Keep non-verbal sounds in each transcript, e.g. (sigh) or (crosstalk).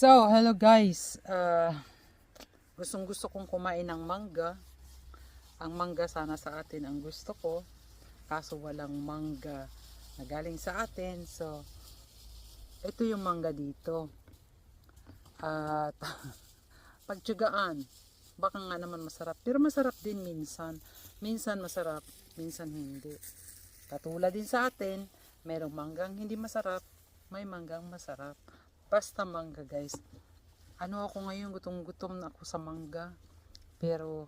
So, hello guys. Uh, gustong gusto kong kumain ng mangga. Ang mangga sana sa atin ang gusto ko. Kaso walang mangga na galing sa atin. So, ito yung mangga dito. At (laughs) pagtyagaan. Baka nga naman masarap. Pero masarap din minsan. Minsan masarap, minsan hindi. Katulad din sa atin, merong manggang hindi masarap, may manggang masarap. Basta mangga guys. Ano ako ngayon, gutom-gutom na ako sa mangga. Pero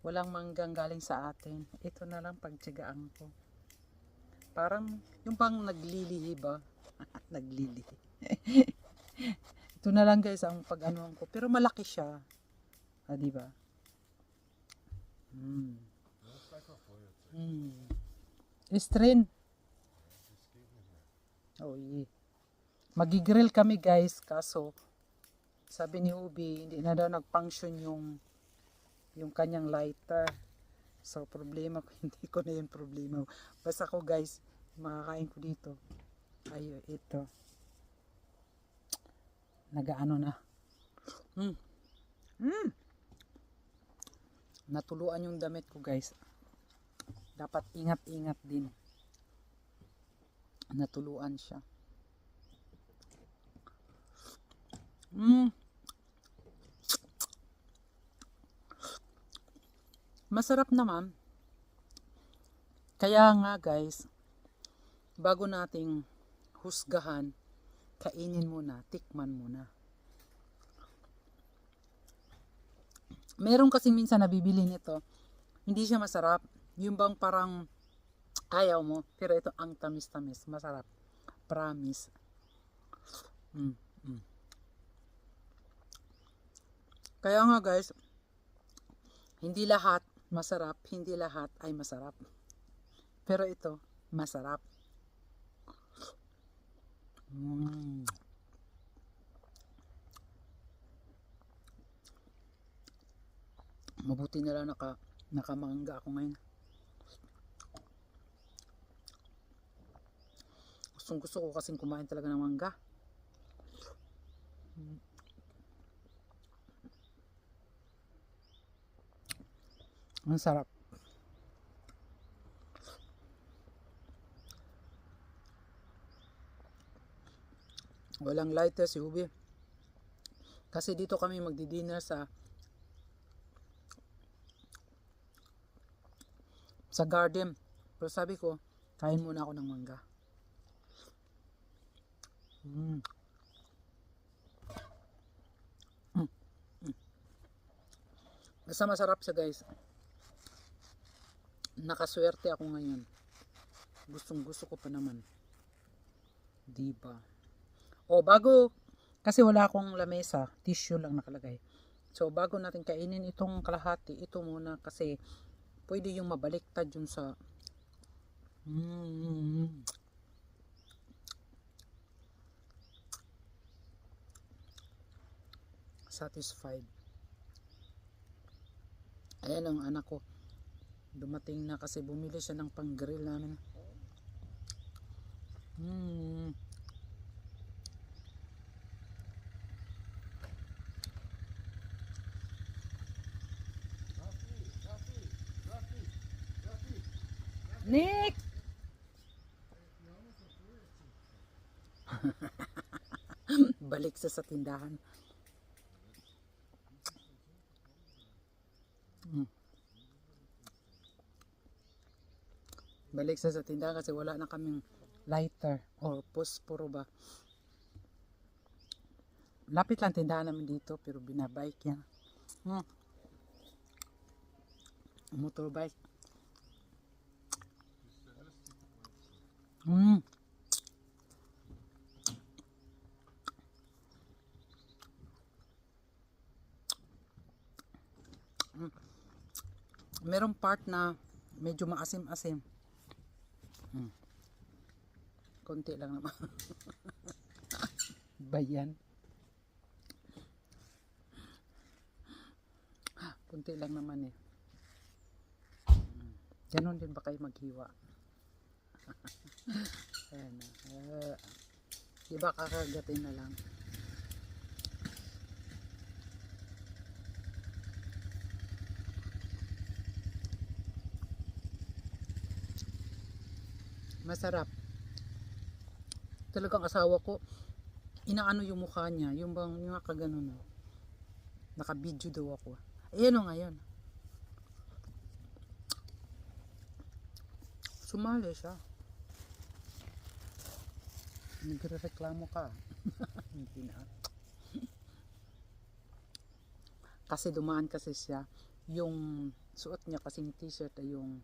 walang manggang galing sa atin. Ito na lang pagtyagaan ko. Parang yung bang naglilihi ba? (laughs) naglilihi. (laughs) Ito na lang guys ang pag-anuan ko. Pero malaki siya. Ah, di ba? Mm. Mm. Istrin. Oh, yeah. Magigrill kami guys, kaso sabi ni Ubi, hindi na daw nag-function yung yung kanyang lighter. So, problema ko, (laughs) hindi ko na yung problema. Basta ko guys, makakain ko dito. Ay, ito. Nagaano na. Mm. Mm. Natuluan yung damit ko guys. Dapat ingat-ingat din. Natuluan siya. Mm. Masarap naman. Kaya nga guys, bago nating husgahan, kainin muna, tikman muna. Meron kasing minsan nabibili nito, hindi siya masarap. Yung bang parang ayaw mo, pero ito ang tamis-tamis, masarap. Promise. Mm, mm. Kaya nga guys, hindi lahat masarap, hindi lahat ay masarap. Pero ito, masarap. Mm. Mabuti na lang naka, nakamangga ako ngayon. Gustong gusto ko kasing kumain talaga ng mangga. Mm. Ang sarap. Walang lighter si Ubi. Kasi dito kami magdi-dinner sa sa garden. Pero sabi ko, kain muna ako ng mangga. Mm. Mm. Mm. Basta masarap siya guys. Nakaswerte ako ngayon. Gustong gusto ko pa naman. Diba? O bago, kasi wala akong lamesa, tissue lang nakalagay. So bago natin kainin itong kalahati, ito muna kasi pwede yung mabaliktad yun sa mm, satisfied. Ayan ang anak ko. Dumating na kasi bumili siya ng pang-grill namin. Hmm. Nick! (laughs) Balik sa sa tindahan. Mm. Balik sa tindahan kasi wala na kaming lighter or posporo ba. Lapit lang tindahan namin dito pero binabike yan. Hmm. Motorbike. Mm. Mm. Merong part na medyo maasim-asim konti lang naman. (laughs) Bayan konti lang naman eh. Ganun din ba kayo maghiwa? (laughs) Ayan na. Uh, diba kakagatin na lang? Masarap. Talagang asawa ko, inaano yung mukha niya, yung bang, yung nakaganon na. Naka-video daw ako. Ayan o ngayon. Sumali siya. Nagre-reklamo ka. (laughs) Hindi na. kasi dumaan kasi siya yung suot niya kasing t-shirt ay yung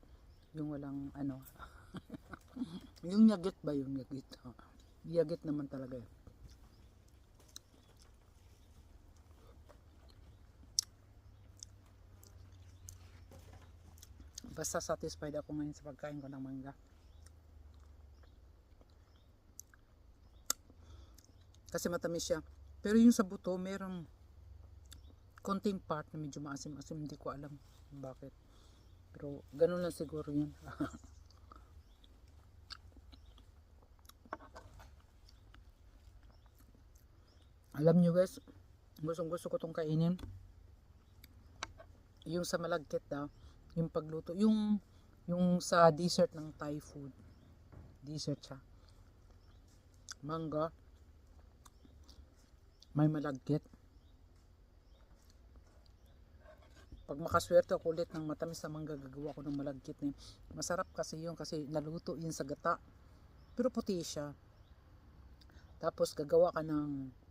yung walang ano (laughs) yung yagit ba yung yagit yagit naman talaga yun. Basta satisfied ako ngayon sa pagkain ko ng mangga. Kasi matamis siya. Pero yung sa buto merong konting part na medyo maasim-asim. Hindi ko alam bakit. Pero ganun lang siguro yun (laughs) alam nyo guys gustong gusto ko tong kainin. Yung sa malagkit daw yung pagluto yung yung sa dessert ng Thai food. Dessert siya. Mangga. May malagkit. Pag makaswerte ako ulit ng matamis na mangga gagawa ko ng malagkit na yun. masarap kasi yun kasi naluto yun sa gata. Pero puti siya. Tapos gagawa ka ng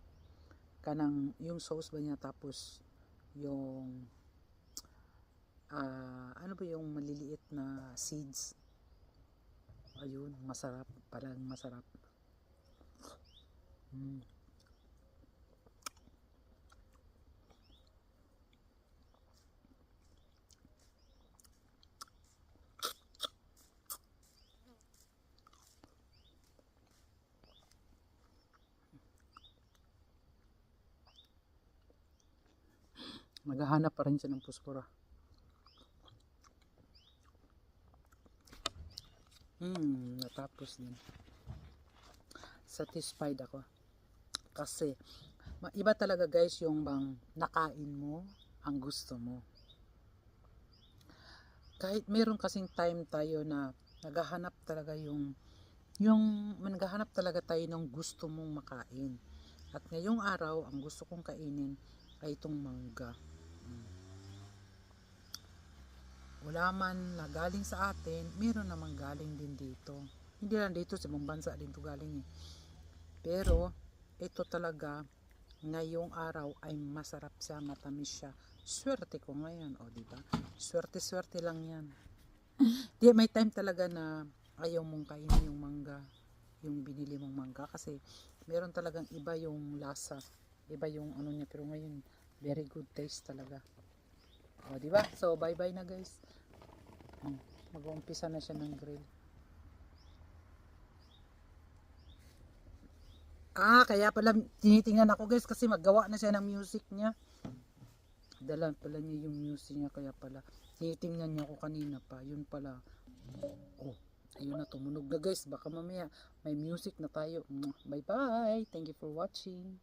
ka ng yung sauce ba niya tapos yung ah ano ba yung maliliit na seeds ayun masarap parang masarap mm. Maghahanap pa rin siya ng puspora. Hmm, natapos din. Satisfied ako. Kasi, iba talaga guys yung bang nakain mo ang gusto mo. Kahit meron kasing time tayo na naghahanap talaga yung yung naghahanap talaga tayo ng gusto mong makain. At ngayong araw, ang gusto kong kainin ay itong mangga. Wala man na galing sa atin, meron namang galing din dito. Hindi lang dito, sa ibang bansa din to galing eh. Pero, ito talaga, ngayong araw ay masarap siya, matamis siya. Swerte ko ngayon, o di ba? Swerte-swerte lang yan. (laughs) Di, may time talaga na ayaw mong kainin yung mangga, yung binili mong mangga kasi meron talagang iba yung lasa, iba yung ano niya, pero ngayon, very good taste talaga. O, di ba? So, bye-bye na guys. Hmm, Mag-uumpisa na siya ng grill. Ah, kaya pala tinitingnan ako guys kasi maggawa na siya ng music niya. Dala pala niya yung music niya kaya pala. Tinitingnan niya ako kanina pa. Yun pala. Oh, ayun na tumunog na guys. Baka mamaya may music na tayo. Bye bye. Thank you for watching.